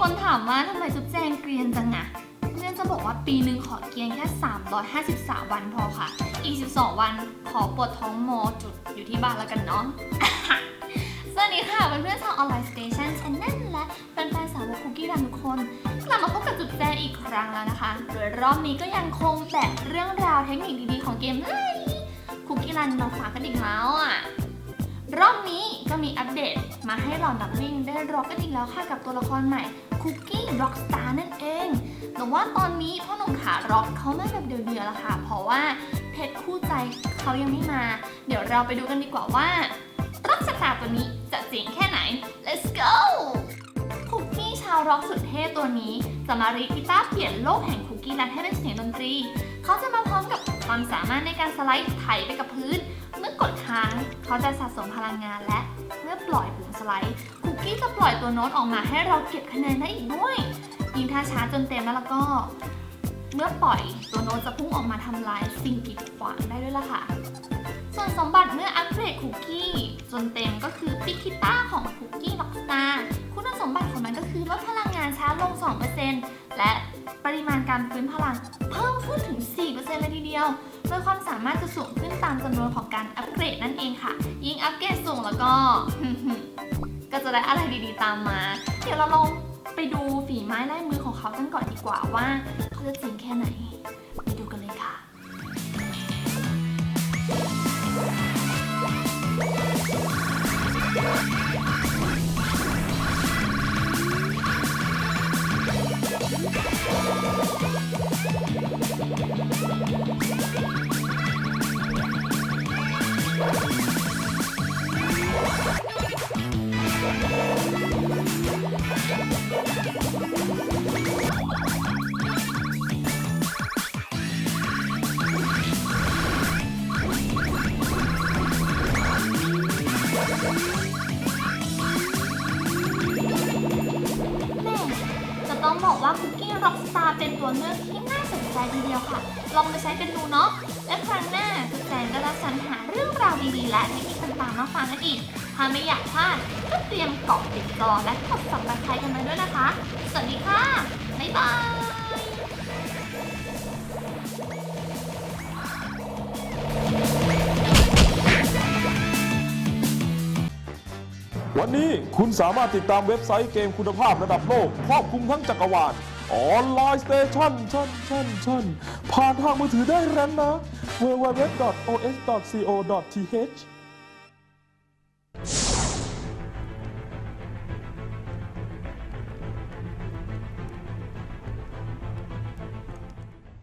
คนถามว่าทำไมจุ๊บแจงเกรียนจังอะเพื่อนจะบอกว่าปีหนึ่งขอเกรียนแค่ 353 วันพอค่ะ อีก 12 วันขอปวดท้องโมจุดอยู่ที่บ้านแล้วกันเนาะ สวัสดีค่ะเพื่อนๆชาวออนไลน์สเตชันช n แนลและแฟนๆสาวคุกกี้รันทุกคนกลับมาพบกับจุดแจงอีกครั้งแล้วนะคะ โดยรอบนี้ก็ยังคงแบกเรื่องราวเทคนิคดีๆของเกมไอ้คุกกี้รันมาฝากกันอีกแล้วอะรอบนี้ก็มีอัปเดตมาให้เรานักวิ่งได้รอกกันอีกแล้วค่ะกับตัวละครใหม่ คุกกี้ร็อกสตาร์นั่นเองแต่ว่าตอนนี้พ่อหนุ่มขาร็อกเขาไม่แบบเดียวๆแล้วค่ะ เพราะว่าเพชรคู่ใจเขายังไม่มา เดี๋ยวเราไปดูกันดีกว่าว่าร็อกสตาร์ตัวนี้จะเจ๋งแค่ไหน let's go คุกกี้ชาวร็อกสุดเท่ตัวนี้จะมารีกีตาร์เปลี่ยนโลกแห่งคุกกีรันให้เป็นเสียงดนตรี เขาจะมาพร้อมกับความสามารถในการสไลด์ไถไปกับพื้น เมื่อกดค้าง เขาจะสะสมพลังงานและ เมื่อปล่อยปุ่มสไลด์คุกกี้จะปล่อยตัวโน้ตออกมาให้เราเก็บคะแนนได้อีกด้วย ยิงท่าช้าจนเต็มแล้วแล้วก็ เมื่อปล่อยตัวโน้ตจะพุ่งออกมาทำลายสิ่งกีดขวางได้ด้วยล่ะค่ะส่วนสมบัติเมื่ออัปเกรดคุกกี้จนเต็มก็คือปิคิต้าของคุกกี้ล็อกสตาร์คุณสมบัติของมันก็คือลดพลังงานช้าลง 2%และ ริมาณการฟื้นพลังเพิ่มขึ้นถึง 4%เลยทีเดียว โดยความสามารถจะสูงขึ้นตามจำนวนของการอัปเกรดนั่นเองค่ะ ยิ่งอัปเกรดสูงแล้วก็ ก็จะได้อะไรดีๆตามมา เดี๋ยวเราลองไปดูฝีไม้ลายมือของเขากันก่อนดีกว่าว่า เขาจะจริงแค่ไหน ต้องบอกว่าคุกกี้ร็อกสตาร์เป็นตัวเลือกที่น่าสนใจทีเดียวค่ะ ลองไปใช้กันดูเนาะ และครั้งหน้าจุดแจงก็จะสรรหาเรื่องราวดีๆ และเทคนิคต่างๆมาฟังกันอีก ถ้าไม่อยากพลาดก็เตรียมเกาะติดต่อและกดสับตะไคร้กันมาด้วยนะคะ สวัสดีค่ะ บ๊ายบาย วันนี้คุณสามารถติดตามเว็บไซต์เกมคุณภาพระดับโลก ครอบคลุมทั้งจักรวาลออนไลน์สเตชันชันชันชันผ่านทางมือถือได้แล้วนะ www.os.co.th